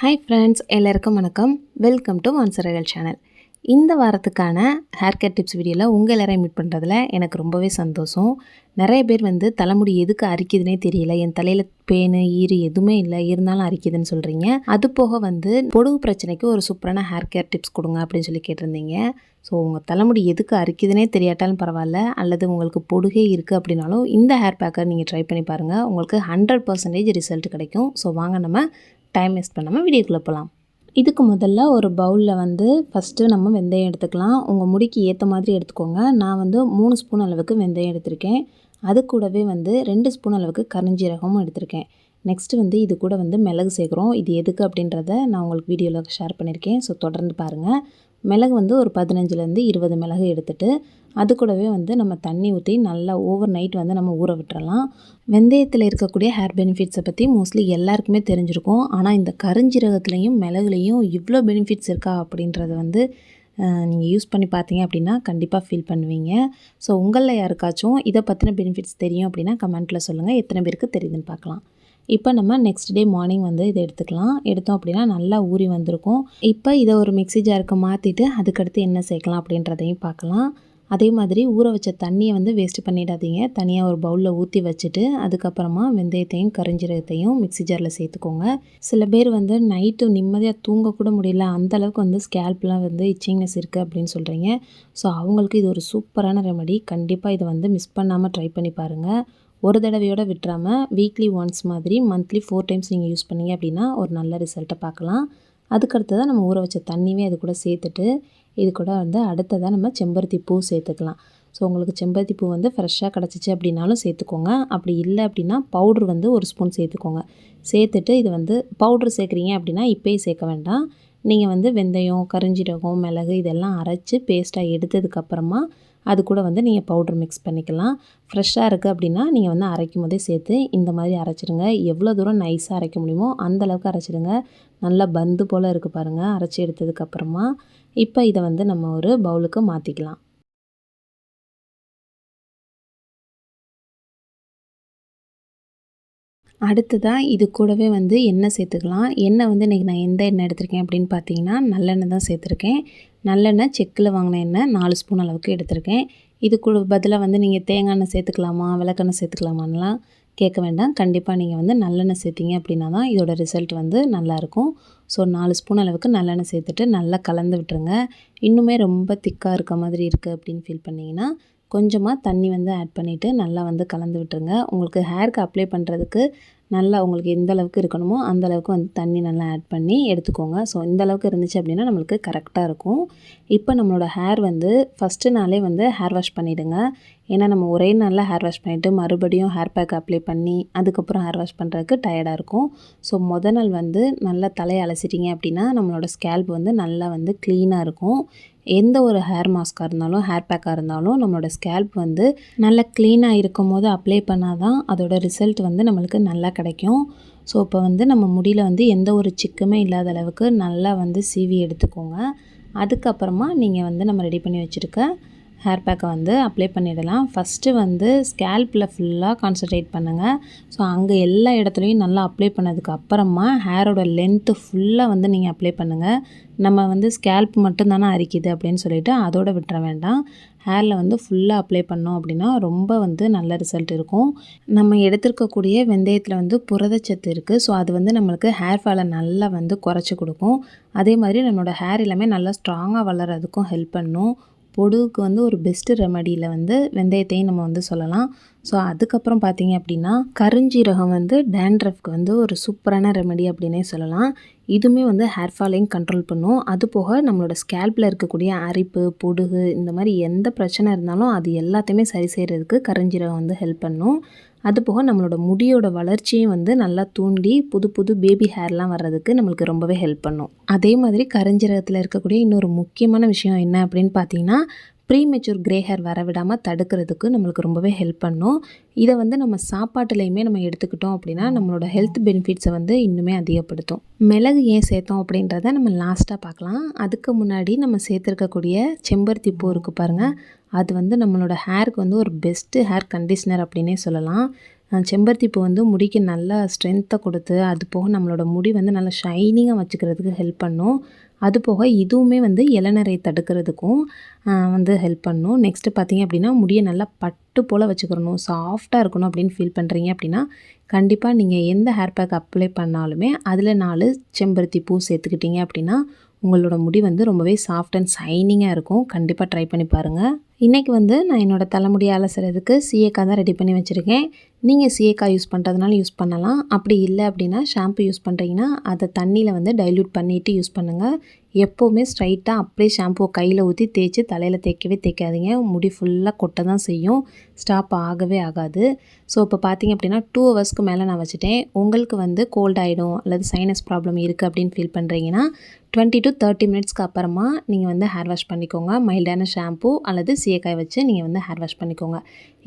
Hi friends எல்லாருக்கும் வணக்கம். Welcome to வான்சரகல் channel இந்த வாரத்துக்கான ஹேர் கட் டிப்ஸ் வீடியோவில் உங்கள் எல்லாரையும் மீட் பண்ணுறதுல எனக்கு ரொம்பவே சந்தோஷம். நிறைய பேர் வந்து தலைமுடி எதுக்கு அரிக்குதுனே தெரியல. என் தலையில் பேனு ஈறு எதுவுமே இல்லை. இருந்தாலும் அரிக்குதுன்னு சொல்கிறீங்க அது போக வந்து பொடுகு பிரச்சனைக்கு ஒரு சூப்பரான ஹேர் கேர் டிப்ஸ் கொடுங்க அப்படின்னு சொல்லி கேட்டிருந்தீங்க. ஸோ உங்கள் தலைமுடி எதுக்கு அரிக்குதுன்னே தெரியாட்டாலும் பரவாயில்ல. அல்லது உங்களுக்கு பொடுகே இருக்குது அப்படின்னாலும் இந்த ஹேர் பேக்கர் நீங்கள் ட்ரை பண்ணி பாருங்கள் உங்களுக்கு ஹண்ட்ரட் பர்சன்டேஜ் ரிசல்ட் கிடைக்கும். ஸோ வாங்க நம்ம டைம் வேஸ்ட் பண்ணாமல் வீடியோக்குள்ளே போகலாம் இதுக்கு முதல்ல ஒரு பவுலில் வந்து ஃபஸ்ட்டு நம்ம வெந்தயம் எடுத்துக்கலாம். உங்கள் முடிக்கு ஏற்ற மாதிரி எடுத்துக்கோங்க. நான் வந்து மூணு ஸ்பூன் அளவுக்கு வெந்தயம் எடுத்திருக்கேன். அது கூடவே வந்து ரெண்டு ஸ்பூன் அளவுக்கு கரிஞ்சீரகமும் எடுத்திருக்கேன். நெக்ஸ்ட்டு வந்து இது கூட வந்து மிளகு சேர்க்குறோம் இது எதுக்கு அப்படின்றத நான் உங்களுக்கு வீடியோவில் ஷேர் பண்ணியிருக்கேன் ஸோ தொடர்ந்து பாருங்கள் மிளகு வந்து ஒரு பதினஞ்சுலேருந்து இருபது மிளகு எடுத்துகிட்டு அது கூடவே வந்து நம்ம தண்ணி ஊற்றி நல்லா ஓவர் நைட் வந்து நம்ம ஊற விட்டுறலாம். வெந்தயத்தில் இருக்கக்கூடிய ஹேர் பெனிஃபிட்ஸை பற்றி மோஸ்ட்லி எல்லாருக்குமே தெரிஞ்சிருக்கும். ஆனால் இந்த கருஞ்சீரகத்துலேயும் மிளகுலேயும் இவ்வளோ பெனிஃபிட்ஸ் இருக்கா அப்படின்றத வந்து நீங்கள் யூஸ் பண்ணி பார்த்தீங்க அப்படின்னா கண்டிப்பாக ஃபீல் பண்ணுவீங்க. ஸோ உங்களில் யாருக்காச்சும் இதை பற்றின பெனிஃபிட்ஸ் தெரியும் அப்படின்னா கமெண்ட்டில் சொல்லுங்கள் எத்தனை பேருக்கு தெரியுதுன்னு பார்க்கலாம். இப்போ நம்ம நெக்ஸ்ட் டே மார்னிங் வந்து இதை எடுத்துக்கலாம். எடுத்தோம் அப்படின்னா நல்லா ஊறி வந்திருக்கும். இப்போ இதை ஒரு மிக்ஸி ஜாருக்கு மாற்றிட்டு அதுக்கடுத்து என்ன சேர்க்கலாம் அப்படின்றதையும் பார்க்கலாம். அதே மாதிரி ஊற வச்ச தண்ணியை வந்து வேஸ்ட் பண்ணிடாதீங்க. தனியாக ஒரு பவுலில் ஊற்றி வச்சுட்டு அதுக்கப்புறமா வெந்தயத்தையும் கரிஞ்சீரகத்தையும் மிக்ஸி ஜாரில் சேர்த்துக்கோங்க. சில பேர் வந்து நைட்டு நிம்மதியாக தூங்கக்கூட முடியல. அந்தளவுக்கு வந்து ஸ்கேல்ப்லாம் வந்து இச்சிங்னஸ் இருக்குது அப்படின்னு சொல்கிறீங்க ஸோ அவங்களுக்கு இது ஒரு சூப்பரான ரெமடி கண்டிப்பாக இதை வந்து மிஸ் பண்ணாமல் ட்ரை பண்ணி பாருங்கள் ஒரு தடவையோட விட்டுறாமல் வீக்லி ஒன்ஸ் மாதிரி மந்த்லி ஃபோர் டைம்ஸ் நீங்கள் யூஸ் பண்ணீங்க அப்படின்னா ஒரு நல்ல ரிசல்ட்டை பார்க்கலாம். அதுக்கடுத்து நம்ம ஊற வச்ச தண்ணியுமே அது கூட சேர்த்துட்டு இது கூட வந்து அடுத்ததாக நம்ம செம்பருத்தி பூ சேர்த்துக்கலாம். ஸோ உங்களுக்கு செம்பருத்தி பூ வந்து ஃப்ரெஷ்ஷாக கிடச்சிச்சு அப்படின்னாலும் சேர்த்துக்கோங்க. அப்படி இல்லை அப்படின்னா பவுட்ரு வந்து ஒரு ஸ்பூன் சேர்த்துக்கோங்க. சேர்த்துட்டு இது வந்து பவுட்ரு சேர்க்குறீங்க அப்படின்னா இப்போயே சேர்க்க வேண்டாம். நீங்கள் வந்து வெந்தயம் கரிஞ்சீரகம் மிளகு இதெல்லாம் அரைச்சி பேஸ்ட்டாக எடுத்ததுக்கப்புறமா அது கூட வந்து நீங்கள் பவுட்ரு மிக்ஸ் பண்ணிக்கலாம். ஃப்ரெஷ்ஷாக இருக்குது அப்படின்னா நீங்கள் வந்து அரைக்கும் போதே சேர்த்து இந்த மாதிரி அரைச்சிடுங்க. எவ்வளோ தூரம் நைஸாக அரைக்க முடியுமோ அந்த அளவுக்கு அரைச்சிடுங்க. நல்லா பந்து போல் இருக்குது பாருங்கள் அரைச்சி எடுத்ததுக்கப்புறமா இப்போ இதை வந்து நம்ம ஒரு பவுலுக்கு மாற்றிக்கலாம் அடுத்ததாக இது கூடவே வந்து எண்ணெய் சேர்த்துக்கலாம். எண்ணெய் வந்து இன்றைக்கி நான் எந்த எண்ணெய் எடுத்திருக்கேன் அப்படின்னு பார்த்தீங்கன்னா நல்லெண்ணெய் தான் சேர்த்துருக்கேன். நல்லெண்ணெய் செக்கில் வாங்கின எண்ணெய் நாலு ஸ்பூன் அளவுக்கு எடுத்திருக்கேன். இது பதிலாக வந்து நீங்கள் தேங்காய் எண்ணெய் சேர்த்துக்கலாமா விளக்கெண்ணெய் சேர்த்துக்கலாமான்லாம் கேட்க வேண்டாம். கண்டிப்பாக நீங்கள் வந்து நல்லெண்ணெய் சேர்த்திங்க அப்படின்னா தான் இதோட ரிசல்ட் வந்து நல்லாயிருக்கும். ஸோ நாலு ஸ்பூன் அளவுக்கு நல்லெண்ணெய் சேர்த்துட்டு நல்லா கலந்து விட்டுருங்க. இன்னுமே ரொம்ப திக்காக இருக்க மாதிரி இருக்குது அப்படின்னு ஃபீல் பண்ணிங்கன்னா கொஞ்சமாக தண்ணி வந்து ஆட் பண்ணிவிட்டு நல்லா வந்து கலந்து விட்டுருங்க. உங்களுக்கு ஹேருக்கு அப்ளை பண்ணுறதுக்கு நல்லா உங்களுக்கு எந்த அளவுக்கு இருக்கணுமோ அந்த அளவுக்கு வந்து தண்ணி நல்லா ஆட் பண்ணி எடுத்துக்கோங்க. ஸோ இந்த அளவுக்கு இருந்துச்சு அப்படின்னா நம்மளுக்கு கரெக்டாக இருக்கும். இப்போ நம்மளோட ஹேர் வந்து ஃபஸ்ட்டு நாளே வந்து ஹேர் வாஷ் பண்ணிவிடுங்க ஏன்னா நம்ம ஒரே நாளில் ஹேர் வாஷ் பண்ணிவிட்டு மறுபடியும் ஹேர் பேக் அப்ளை பண்ணி அதுக்கப்புறம் ஹேர் வாஷ் பண்ணுறதுக்கு டயர்டாக இருக்கும். ஸோ மொதல் நாள் வந்து நல்லா தலையை அலசிட்டிங்க அப்படின்னா நம்மளோட ஸ்கேல்ப் வந்து நல்லா வந்து க்ளீனாக இருக்கும். எந்த ஒரு ஹேர் மாஸ்க்காக இருந்தாலும் ஹேர் பேக்காக இருந்தாலும் நம்மளோட ஸ்கேல்ப் வந்து நல்லா க்ளீனாக இருக்கும் போது அப்ளை பண்ணால் தான் அதோட ரிசல்ட் வந்து நம்மளுக்கு நல்லா கிடைக்கும். ஸோ இப்போ வந்து நம்ம முடியில் வந்து எந்த ஒரு சிக்குமே இல்லாத அளவுக்கு நல்லா வந்து சீவி எடுத்துக்கோங்க. அதுக்கப்புறமா நீங்கள் வந்து நம்ம ரெடி பண்ணி வச்சுருக்க ஹேர் பேக்கை வந்து அப்ளை பண்ணிடலாம். ஃபஸ்ட்டு வந்து ஸ்கேல்பில் ஃபுல்லாக கான்சன்ட்ரேட் பண்ணுங்கள் ஸோ அங்கே எல்லா இடத்துலையும் நல்லா அப்ளை பண்ணதுக்கு அப்புறமா ஹேரோட லென்த்து ஃபுல்லாக வந்து நீங்கள் அப்ளை பண்ணுங்கள் நம்ம வந்து ஸ்கேல்ப் மட்டும்தானே அரிக்குது அப்படின்னு சொல்லிவிட்டு அதோட விட்டுற வேண்டாம். ஹேரில் வந்து ஃபுல்லாக அப்ளை பண்ணோம் அப்படின்னா ரொம்ப வந்து நல்ல ரிசல்ட் இருக்கும். நம்ம எடுத்துருக்கக்கூடிய வெந்தயத்தில் வந்து புரதச்சத்து இருக்குது ஸோ அது வந்து நம்மளுக்கு ஹேர் ஃபாலை நல்லா வந்து குறைச்சி கொடுக்கும். அதே மாதிரி நம்மளோட ஹேர் எல்லாமே நல்லா ஸ்ட்ராங்காக வளர்கிறதுக்கும் ஹெல்ப் பண்ணும். பொடுவுக்கு வந்து ஒரு பெஸ்ட்டு ரெமடியில் வந்து வெந்தயத்தையும் நம்ம வந்து சொல்லலாம். ஸோ அதுக்கப்புறம் பார்த்தீங்க அப்படின்னா கருஞ்சீரகம் வந்து டேண்ட்ரஃப்க்கு வந்து ஒரு சூப்பரான ரெமெடி அப்படின்னே சொல்லலாம். இதுவுமே வந்து ஹேர் ஃபாலையும் கண்ட்ரோல் பண்ணும். அது போக நம்மளோட ஸ்கேல்பில் இருக்கக்கூடிய அரிப்பு பொடுகு இந்த மாதிரி எந்த பிரச்சனை இருந்தாலும் அது எல்லாத்தையுமே சரி செய்கிறதுக்கு கருஞ்சீரகம் வந்து ஹெல்ப் பண்ணும். அதுபோக நம்மளோட முடியோட வளர்ச்சியும் வந்து நல்லா தூண்டி புது புது பேபி ஹேர்லாம் வர்றதுக்கு நம்மளுக்கு ரொம்பவே ஹெல்ப் பண்ணும். அதே மாதிரி கருஞ்சீரகத்தில் இருக்கக்கூடிய இன்னொரு முக்கியமான விஷயம் என்ன அப்படின்னு பார்த்தீங்கன்னா ப்ரீமெச்சூர் கிரே ஹேர் வர விடாமல் தடுக்கிறதுக்கு நம்மளுக்கு ரொம்பவே ஹெல்ப் பண்ணும். இதை வந்து நம்ம சாப்பாட்டுலேயுமே நம்ம எடுத்துக்கிட்டோம் அப்படின்னா நம்மளோட ஹெல்த் பெனிஃபிட்ஸை வந்து இன்னுமே அதிகப்படுத்தும். மிளகு ஏன் சேர்த்தோம் அப்படின்றத நம்ம லாஸ்ட்டாக பார்க்கலாம். அதுக்கு முன்னாடி நம்ம சேர்த்துருக்கக்கூடிய செம்பருத்தி பூ இருக்குது பாருங்கள் அது வந்து நம்மளோட ஹேருக்கு வந்து ஒரு பெஸ்ட்டு ஹேர் கண்டிஷ்னர் அப்படின்னே சொல்லலாம். செம்பருத்தி பூ வந்து முடிக்கு நல்லா ஸ்ட்ரென்த்தை கொடுத்து அது போக நம்மளோட முடி வந்து நல்லா ஷைனிங்காக வச்சுக்கிறதுக்கு ஹெல்ப் பண்ணும். அது போக இதுவுமே வந்து இளநரை தடுக்கிறதுக்கும் வந்து ஹெல்ப் பண்ணும். நெக்ஸ்ட்டு பார்த்தீங்க அப்படின்னா முடியை நல்லா பட்டு போல் வச்சுக்கிறணும். சாஃப்டாக இருக்கணும் அப்படின்னு ஃபீல் பண்ணுறீங்க அப்படின்னா கண்டிப்பாக நீங்கள் எந்த ஹேர் பேக் அப்ளை பண்ணாலுமே அதில் நாலு செம்பருத்தி பூ சேர்த்துக்கிட்டிங்க அப்படின்னா உங்களோட முடி வந்து ரொம்பவே சாஃப்ட் அண்ட் ஷைனிங்காக இருக்கும். கண்டிப்பாக ட்ரை பண்ணி பாருங்கள் இன்றைக்கி வந்து நான் என்னோடய தலைமுடியை அலசுறதுக்கு சீயக்காய் தான் ரெடி பண்ணி வச்சுருக்கேன். நீங்கள் சீயக்காய் யூஸ் பண்ணுறதுனால யூஸ் பண்ணலாம். அப்படி இல்லை அப்படின்னா ஷாம்பு யூஸ் பண்ணுறீங்கன்னா அதை தண்ணியில் வந்து டைல்யூட் பண்ணிவிட்டு யூஸ் பண்ணுங்கள் எப்போவுமே ஸ்ட்ரைட்டாக அப்படியே ஷாம்புவை கையில் ஊற்றி தேய்ச்சி தலையில் தேய்க்கவே தேய்க்காதீங்க. முடி ஃபுல்லாக கொட்ட தான் செய்யும். ஸ்டாப் ஆகவே ஆகாது. ஸோ இப்போ பார்த்தீங்க அப்படின்னா டூ ஹவர்ஸ்க்கு மேலே நான் வச்சுட்டேன். உங்களுக்கு வந்து கோல்ட் ஆகிடும் அல்லது சைனஸ் ப்ராப்ளம் இருக்குது அப்படின்னு ஃபீல் பண்ணுறீங்கன்னா டுவெண்ட்டி டு தேர்ட்டி மினிட்ஸ்க்கு அப்புறமா நீங்கள் வந்து ஹேர் வாஷ் பண்ணிக்கோங்க. மைல்டான ஷாம்பு அல்லது சீயக்காய் வச்சு நீங்கள் வந்து ஹேர் வாஷ் பண்ணிக்கோங்க.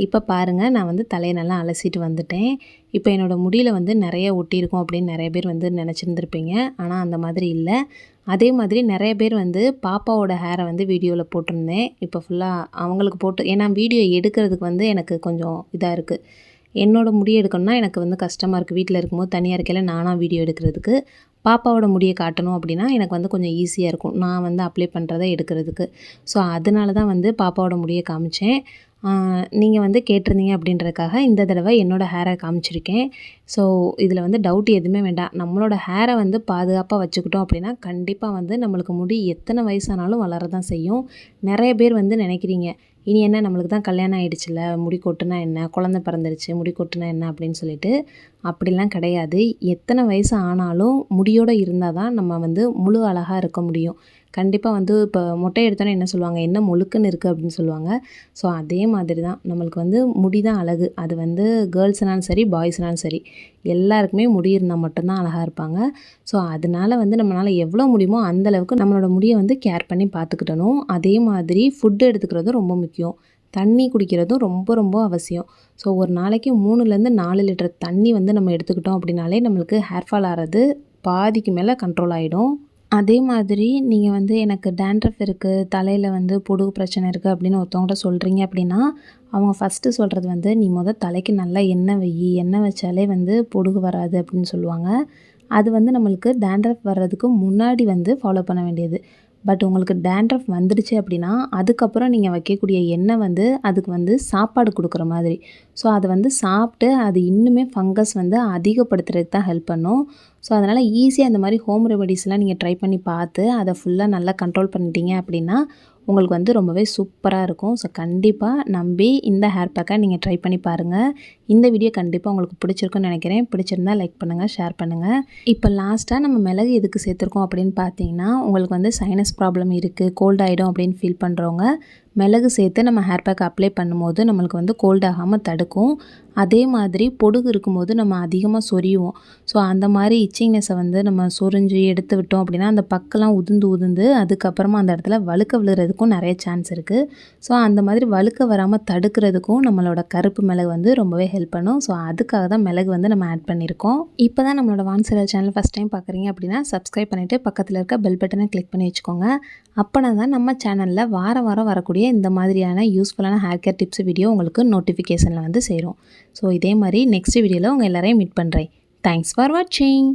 இப்போ பாருங்கள் நான் வந்து தலையை நல்லா அலசிட்டு வந்துட்டேன். இப்போ என்னோடய முடியில் வந்து நிறைய ஒட்டியிருக்கும் அப்படின்னு நிறைய பேர் வந்து நினச்சிருந்துருப்பீங்க. ஆனால் அந்த மாதிரி இல்லை. அதே மாதிரி நிறைய பேர் வந்து பாப்பாவோட ஹேரை வந்து வீடியோவில் போட்டிருந்தேன். இப்போ ஃபுல்லாக அவங்களுக்கு போட்டு ஏன்னா வீடியோ எடுக்கிறதுக்கு வந்து எனக்கு கொஞ்சம் இதாக இருக்குது என்னோடய முடி எடுக்கணும்னா எனக்கு வந்து கஷ்டமாக இருக்குது வீட்டில் இருக்கும்போது தனியாக இருக்கையில் நானாக வீடியோ எடுக்கிறதுக்கு பாப்பாவோட முடியை காட்டணும் அப்படின்னா எனக்கு வந்து கொஞ்சம் ஈஸியாக இருக்கும். நான் வந்து அப்ளை பண்ணுறதை எடுக்கிறதுக்கு. ஸோ அதனால தான் வந்து பாப்பாவோட முடியை காமிச்சேன். நீங்கள் வந்து கேட்டிருந்தீங்க அப்படின்றதுக்காக இந்த தடவை என்னோடய ஹேரை காமிச்சிருக்கேன். ஸோ இதில் வந்து டவுட் எதுவுமே வேண்டாம். நம்மளோட ஹேரை வந்து பாதுகாப்பாக வச்சுக்கிட்டோம் அப்படின்னா கண்டிப்பாக வந்து நம்மளுக்கு முடி எத்தனை வயசானாலும் வளர தான் செய்யும். நிறைய பேர் வந்து நினைக்கிறீங்க இனி என்ன நம்மளுக்கு தான் கல்யாணம் ஆகிடுச்சில்ல முடி கொட்டுனா என்ன குழந்த பிறந்துருச்சு முடி கொட்டுனா என்ன அப்படின்னு சொல்லிட்டு அப்படிலாம் கிடையாது. எத்தனை வயசு ஆனாலும் முடியோடு இருந்தால் தான் நம்ம வந்து முழு அழகாக இருக்க முடியும். கண்டிப்பாக வந்து இப்போ மொட்டை எடுத்தோன்னே என்ன சொல்லுவாங்க? என்ன முழுக்குன்னு இருக்குது அப்படின்னு சொல்லுவாங்க. ஸோ அதே மாதிரி தான் நம்மளுக்கு வந்து முடி தான் அழகு. அது வந்து கேர்ள்ஸ்னாலும் சரி பாய்ஸ்னாலும் சரி எல்லாருக்குமே முடி இருந்தால் மட்டும்தான் அழகாக இருப்பாங்க. ஸோ அதனால் வந்து நம்மளால் எவ்வளோ முடியுமோ அந்தளவுக்கு நம்மளோட முடியை வந்து கேர் பண்ணி பார்த்துக்கிட்டணும் அதே மாதிரி ஃபுட்டு எடுத்துக்கிறதும் ரொம்ப முக்கியம். தண்ணி குடிக்கிறதும் ரொம்ப ரொம்ப அவசியம். ஸோ ஒரு நாளைக்கு மூணுலேருந்து நாலு லிட்டர் தண்ணி வந்து நம்ம எடுத்துக்கிட்டோம் அப்படின்னாலே நம்மளுக்கு ஹேர் ஃபால் ஆகிறது பாதிக்கு மேலே கண்ட்ரோல் ஆகிடும் அதே மாதிரி நீங்கள் வந்து எனக்கு டேண்ட்ரஃப் இருக்குது தலையில் வந்து பொடுகு பிரச்சனை இருக்குது அப்படின்னு ஒருத்தவங்கள்ட்ட சொல்கிறீங்க அப்படின்னா அவங்க ஃபஸ்ட்டு சொல்கிறது வந்து நீ முதல் தலைக்கு நல்லா எண்ணெய் வை. எண்ணெய் வச்சாலே வந்து பொடுகு வராது அப்படின்னு சொல்லுவாங்க. அது வந்து நம்மளுக்கு டேண்ட்ரஃப் வர்றதுக்கு முன்னாடி வந்து ஃபாலோ பண்ண வேண்டியது. பட் உங்களுக்கு டேண்ட்ரஃப் வந்துடுச்சு அப்படின்னா அதுக்கப்புறம் நீங்கள் வைக்கக்கூடிய எண்ணெய் வந்து அதுக்கு வந்து சாப்பாடு கொடுக்குற மாதிரி. ஸோ அதை வந்து சாப்பிட்டு அது இன்னுமே ஃபங்கஸ் வந்து அதிகப்படுத்துறதுக்கு தான் ஹெல்ப் பண்ணும். ஸோ அதனால் ஈஸியாக அந்த மாதிரி ஹோம் ரெமெடிஸ்லாம் நீங்கள் ட்ரை பண்ணி பார்த்து அதை ஃபுல்லாக நல்லா கண்ட்ரோல் பண்ணிட்டீங்க அப்படின்னா உங்களுக்கு வந்து ரொம்பவே சூப்பராக இருக்கும். ஸோ கண்டிப்பாக நம்பி இந்த ஹேர் பேக்கை நீங்கள் ட்ரை பண்ணி பாருங்கள் இந்த வீடியோ கண்டிப்பாக உங்களுக்கு பிடிச்சிருக்குன்னு நினைக்கிறேன். பிடிச்சிருந்தா லைக் பண்ணுங்கள் ஷேர் பண்ணுங்கள் இப்போ லாஸ்ட்டாக நம்ம மிளகு எதுக்கு சேர்த்துருக்கோம் அப்படின்னு பார்த்தீங்கன்னா உங்களுக்கு வந்து சைனஸ் ப்ராப்ளம் இருக்குது கோல்ட் ஆகிடும் அப்படின்னு ஃபீல் பண்ணுறவங்க மிளகு சேர்த்து நம்ம ஹேர் பேக் அப்ளை பண்ணும்போது நம்மளுக்கு வந்து கோல்ட் ஆகாமல் தடுக்கும். அதே மாதிரி பொடுகு இருக்கும்போது நம்ம அதிகமாக சொரியுவோம். ஸோ அந்த மாதிரி இச்சிங்னஸை வந்து நம்ம சொரிஞ்சு எடுத்து விட்டோம் அப்படின்னா அந்த பக்கெல்லாம் உதிர்ந்து உதிர்ந்து அதுக்கப்புறமா அந்த இடத்துல வழுக்க விழுறதுக்கும் நிறைய சான்ஸ் இருக்குது ஸோ அந்த மாதிரி வழுக்க வராமல் தடுக்கிறதுக்கும் நம்மளோட கருப்பு மிளகு வந்து ரொம்பவே ஹெல்ப் பண்ணும். ஸோ அதுக்காக தான் மிளகு வந்து நம்ம ஆட் பண்ணியிருக்கோம். இப்போ தான் நம்மளோட வான்சிலர் சேனல் ஃபஸ்ட் டைம் பார்க்குறீங்க அப்படின்னா சப்ஸ்கிரைப் பண்ணிவிட்டு பக்கத்தில் இருக்க பெல் பட்டனை கிளிக் பண்ணி வச்சுக்கோங்க. அப்போனா தான் நம்ம சேனலில் வாரம் வாரம் வரக்கூடிய வரக்கூடிய இந்த மாதிரியான யூஸ்ஃபுல்லான ஹேர் கேர் டிப்ஸ் வீடியோ உங்களுக்கு நோட்டிஃபிகேஷனில் வந்து சேரும். ஸோ இதே மாதிரி நெக்ஸ்ட் வீடியோவில் உங்கள் எல்லோரையும் மீட் பண்ணுறேன் தேங்க்ஸ் ஃபார் வாட்சிங்